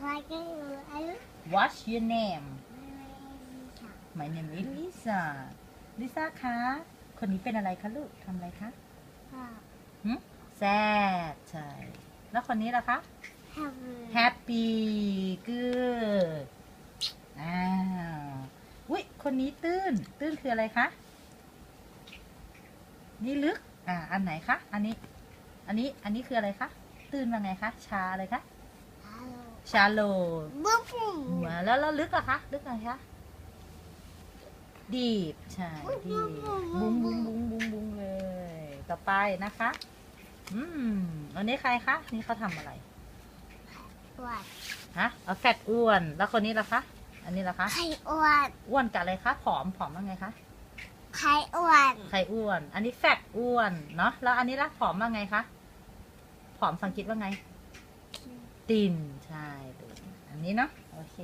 What's your name My name is Lisa Lisa คะ คนนี้เป็นอะไรคะลูกทำอะไรคะหึ Sad ใช่ แล้วคนนี้ล่ะคะ Happy Good อ้าวอุ้ยคนนี้ตื้น ตื้นคืออะไรคะ นี่ลึก อ่า อันไหนคะ อันนี้ อันนี้ อันนี้คืออะไรคะ ตื้นว่าไงคะ ชาอะไรคะ ชาโลบุ๊บบุ๊บมาแล้วแล้วลึกอะคะ ลึกอะไรคะ ดีบใช่ดีบบุ้งบุ้งบุ้งบุ้งบุ้งเลย ต่อไปนะคะ อืม อันนี้ใครคะ นี่เขาทำอะไรอ้วนฮะเอาแฟตอ้วน แล้วคนนี้ล่ะคะ อันนี้ล่ะคะ ไข่อ้วน อ้วนกับอะไรคะ ผอม ผอมว่าไงคะ ไข่อ้วนใครอ้วน อันนี้แฟตอ้วน เนาะ แล้วอันนี้ล่ะผอมว่าไงคะ ผอมสังกฤษว่าไง ตินใช่ตินอันนี้เนาะโอเค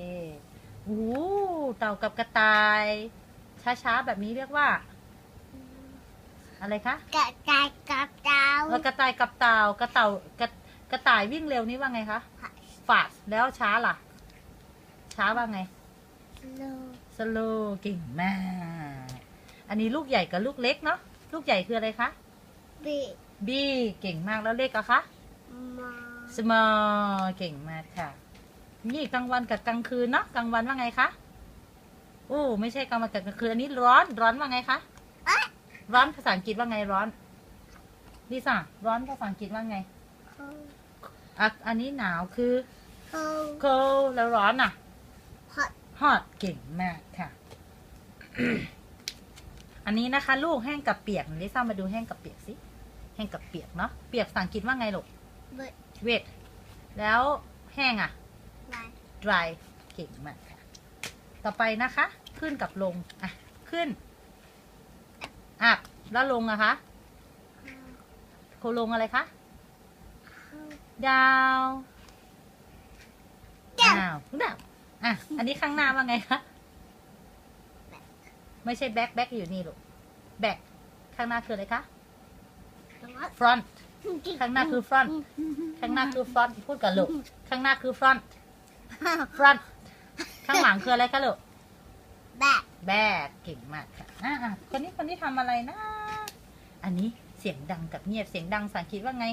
โอ้โหเต่ากับกระต่าย ช้าๆแบบนี้เรียกว่า อะไรคะกระจายกับดาวเออกระต่ายกับเต่ากระเต่ากระกระต่ายวิ่งเร็วนี่ว่าไงคะฟาสแล้วช้าล่ะ ช้าว่าไงโลสโลเก่งมาก อันนี้ลูกใหญ่กับลูกเล็กเนาะลูกใหญ่คืออะไรคะบีบีเก่งมากแล้วเล็กอะคะมา small เก่งมากค่ะ นี่กลางวันกับกลางคืนเนาะกลางวันว่าไงคะโอ้ไม่ใช่กลางวันกับกลางคืนอันนี้ร้อนร้อนว่าไงคะร้อนภาษาอังกฤษว่าไงร้อนลิซ่าร้อนภาษาอังกฤษว่าไงเขาอะอันนี้หนาวคือเขา cold แล้วร้อนอะฮอต hot เก่งมากค่ะ อันนี้นะคะ ลูกแห้งกับเปียกลิซ่ามาดูแห้งกับเปียกสิแห้งกับเปียกเนาะเปียกภาษาอังกฤษว่าไงลูกเบิด wet แล้วแห้งอะวัน dry เก่งมากค่ะ ต่อไปนะคะ ขึ้นกับลง อะ ขึ้น อับแล้วลงอะคะโคลงอะไรคะ ดาวดาวดาวอะ อันนี้ข้างหน้าว่าไงคะ ไม่ใช่แบ็คแบ็คอยู่นี่ลูกแบ็คข้างหน้าคืออะไรคะ front ข้างหน้าคือ front ข้างหน้าคือ front พูดกับลูกข้างหน้าคือ front front ข้างหลังคืออะไรคะลูกแบบแบกเก่งมากค่ะอะอะคนนี้คนนี้ทำอะไรนะ อันนี้เสียงดังกับเงียบ เสียงดังภาษาอังกฤษว่าไง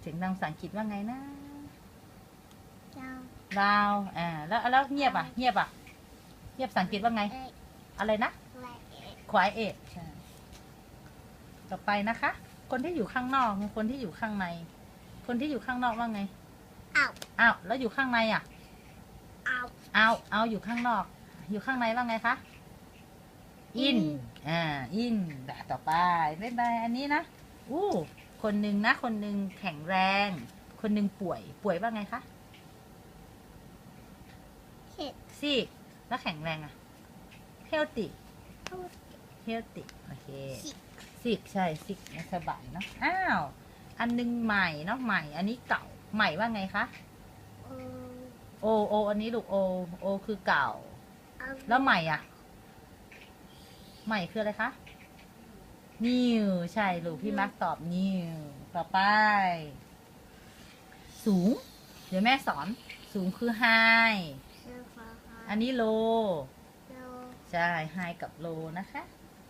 เสียงดังภาษาอังกฤษว่าไงนะเจ้าดาว อ่า แล้วแล้วเงียบอะ เงียบอะ เงียบภาษาอังกฤษว่าไงเอ็กอะไรนะไลเอ็ก quiet ใช่ ต่อไปนะคะ คนที่อยู่ข้างนอกกับคนที่อยู่ข้างใน คนที่อยู่ข้างนอกว่าไงเอาอ้าวแล้วอยู่ข้างในอะเอาเอาเอาอยู่ข้างนอก อยู่ข้างในว่าไงคะ in อ่า in แบบต่อไปบ๊ายบายอันนี้นะอู้คนหนึ่งนะ คนหนึ่งแข็งแรง คนหนึ่งป่วย ป่วยว่าไงคะเห็ดซีกแล้วแข็งแรงอะ healthy healthy โอเค สิก ซิกใช่ซิกไม่สบายเนาะอ้าวอันหนึงใหม่เนาะใหม่ อันนี้เก่าใหม่ว่าไงคะโอโอโออันนี้ลูกโอโอคือเก่าเอาแล้วใหม่อะ ใหม่คืออะไรคะ new ใช่ลูกพี่มาร์คตอบ new ต่อไป สูง เดี๋ยวแม่สอน สูงคือ high เสื้อฟ้าอันนี้ low โลใช่ high กับ low นะคะ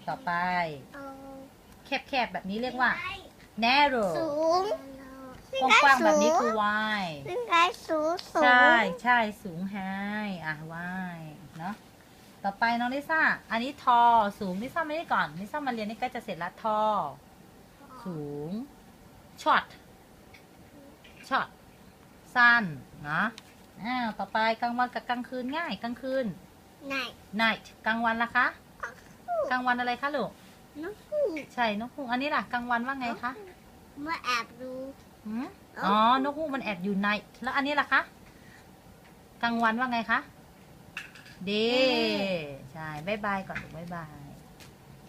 ต่อไปโอ แคบๆแบบนี้เรียกว่า narrow สูงกว้างๆแบบนี้คือ wide ซึ่งไงสูงสูงใช่ใช่สูง high อะ wide เนาะต่อไปน้องลิซ่า อันนี้ทอสูงลิซ่าไม่ได้ก่อนลิซ่ามาเรียนนี่ใกล้จะเสร็จแล้วทอสูงช็อตช็อตสั้นนะอ้าวต่อไปกลางวันกับกลางคืนง่ายกลางคืนไหน night กลางวันล่ะคะ กลางวันอะไรคะลูก น้องหูใช่นกฮูกอันนี้ล่ะกลางวันว่าไงคะเมื่อแอบดูหืมเอ้าอ๋อนกฮูกมันแอบอยู่ใน แล้วอันนี้ล่ะคะกลางวันว่าไงคะเดใช่บายบายก่อนลูกบายบาย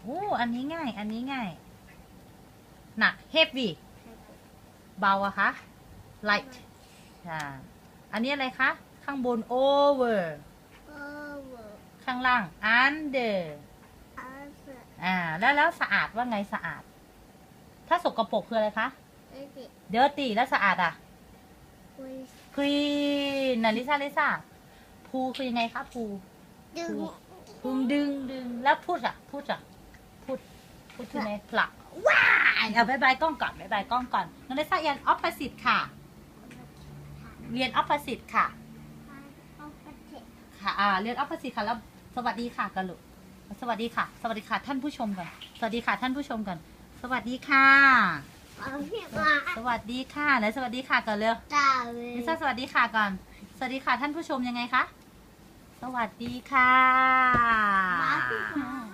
อู้อันนี้ง่าย อันนี้ง่ายหนัก heavy เบาอะคะ light ใช่อันนี้อะไรคะ ข้างบน over โอเวอร์ข้างล่าง under อัลเซ อร์อ่า แล้วแล้วสะอาดว่าไงสะอาด ถ้าสกปรกคืออะไรคะเอดิ dirty แล้วสะอาดอะคุยกรีนนะลิซ่าลิซ่าภูคือยังไงคะภูดึงภูดึงดึงแล้วพูดอะพูดอะพูด พูดที่ไหนผลักว้ายเอาบายบายกล้องก่อนบายบายกล้องก่อนน้องลิซ่าเรียนออฟฟิศค่ะ เรียนออฟฟิศค่ะเอาไปเถอะค่ะอ่าเรียนออฟฟิศค่ะแล้วสวัสดีค่ะกันลูก สวัสดีค่ะ สวัสดีค่ะท่านผู้ชมก่อน สวัสดีค่ะท่านผู้ชมก่อน สวัสดีค่ะเอาพี่มาสวัสดีค่ะไหนสวัสดีค่ะก่อนเร็วตาเลยลิซ่าสวัสดีค่ะก่อน สวัสดีค่ะท่านผู้ชมยังไงคะ สวัสดีค่ะ มาพี่มา